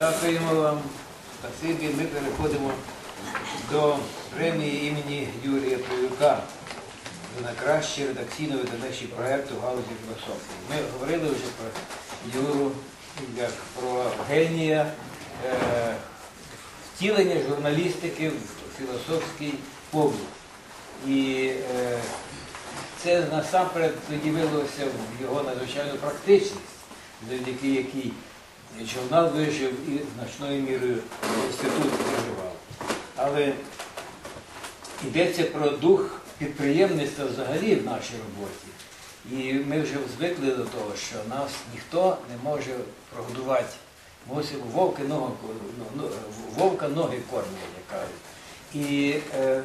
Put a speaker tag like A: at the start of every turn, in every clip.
A: Дякуємо вам. Спасибі. Ми переходимо до премії імені Юрія Привюка за найкращий редакційно видавничий проєкт у галузі філософії. Ми говорили вже про Юру як про генія е, втілення журналістики в філософський побут. І е, це насамперед виявилося в його надзвичайну практичність, завдяки якій журнал вижив і значною мірою інститут виживав. Але йдеться про дух підприємництва взагалі в нашій роботі. І ми вже звикли до того, що нас ніхто не може прогодувати. Мусимо вовки ноги, ну, вовка ноги кормять, як кажуть. І е,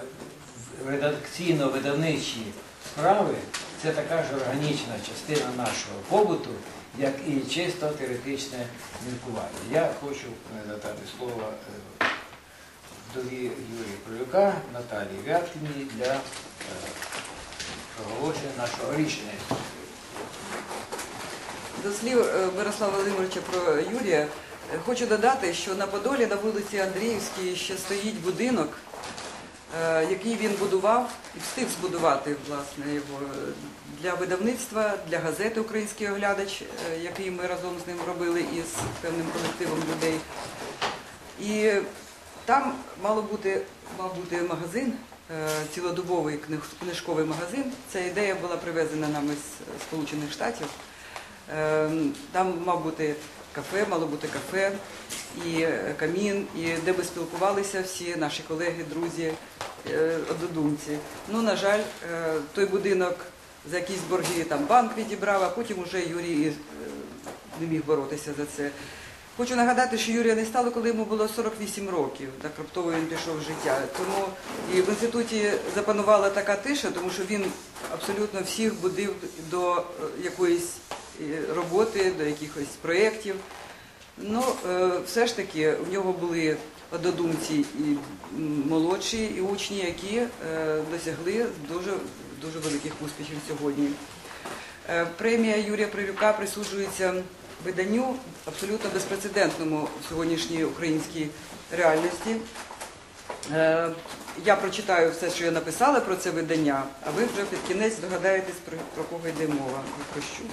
A: редакційно-видавничі справи це така ж органічна частина нашого побуту, як і чисто теоретичне міркування. Я хочу надати слово е, вдові Юрія Полюка, Наталії Вяткіній для е, проголошення нашого рішення.
B: До слів е, Мирослава Володимировича про Юрія, е, хочу додати, що на Подолі на вулиці Андріївській ще стоїть будинок, е, який він будував і встиг збудувати власне його е, для видавництва, для газети Український оглядач, е, який ми разом з ним робили із певним колективом людей. І там мало бути, мав бути магазин, е, цілодобовий книжковий магазин. Ця ідея була привезена нами з Сполучених Штатів. Е, Там мав бути кафе, мало бути кафе і е, камін, і де би спілкувалися всі наші колеги, друзі, е, однодумці. Ну, на жаль, е, той будинок за якісь борги там банк відібрав, а потім уже Юрій не міг боротися за це. Хочу нагадати, що Юрія не стало, коли йому було 48 років. Так раптово він пішов з життя. Тому і в інституті запанувала така тиша, тому що він абсолютно всіх будив до якоїсь роботи, до якихось проєктів. Ну, е, все ж таки, в нього були однодумці і молодші, і учні, які е, досягли дуже, дуже великих успіхів сьогодні. Е, Премія Юрія Прилюка присуджується виданню абсолютно безпрецедентному в сьогоднішній українській реальності. Я прочитаю все, що я написала про це видання, а ви вже під кінець догадаєтесь, про кого йде мова і про що.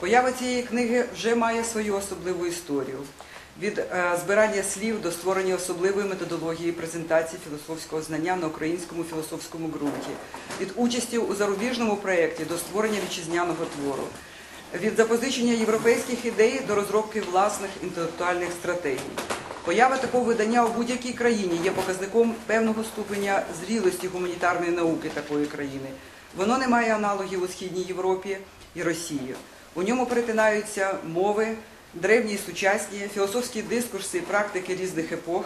B: Поява цієї книги вже має свою особливу історію. Від е, збирання слів до створення особливої методології презентації філософського знання на українському філософському ґрунті, від участі у зарубіжному проєкті до створення вітчизняного твору, від запозичення європейських ідей до розробки власних інтелектуальних стратегій. Поява такого видання у будь-якій країні є показником певного ступеня зрілості гуманітарної науки такої країни. Воно не має аналогів у Східній Європі і Росії. У ньому перетинаються мови, древні і сучасні, філософські дискурси і практики різних епох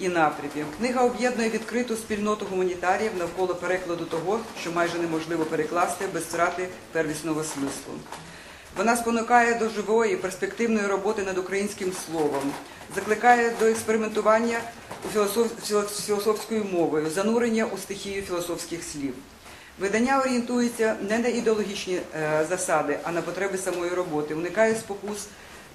B: і напрямів. Книга об'єднує відкриту спільноту гуманітаріїв навколо перекладу того, що майже неможливо перекласти без втрати первісного смислу. Вона спонукає до живої перспективної роботи над українським словом, закликає до експериментування філософ... філософською мовою, занурення у стихію філософських слів. Видання орієнтується не на ідеологічні е, засади, а на потреби самої роботи, уникає спокус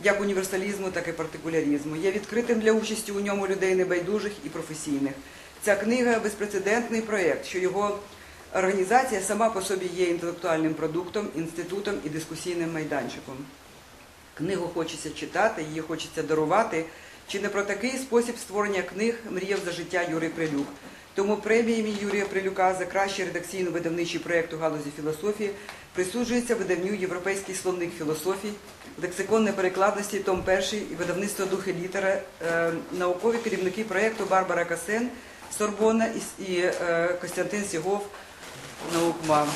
B: як універсалізму, так і партикуляризму. Є відкритим для участі у ньому людей небайдужих і професійних. Ця книга безпрецедентний проєкт, що його організація сама по собі є інтелектуальним продуктом, інститутом і дискусійним майданчиком. Книгу хочеться читати, її хочеться дарувати. Чи не про такий спосіб створення книг мріяв за життя Юрій Прилюк? Тому премія імені Юрія Прилюка за кращий редакційно-видавничий проєкт у галузі філософії присуджується видавню Європейський словник філософій, лексикон неперекладності, том 1 і видавництво духи літера, е, наукові керівники проєкту Барбара Касен, Сорбона і, е, Костянтин Сігов, наукма.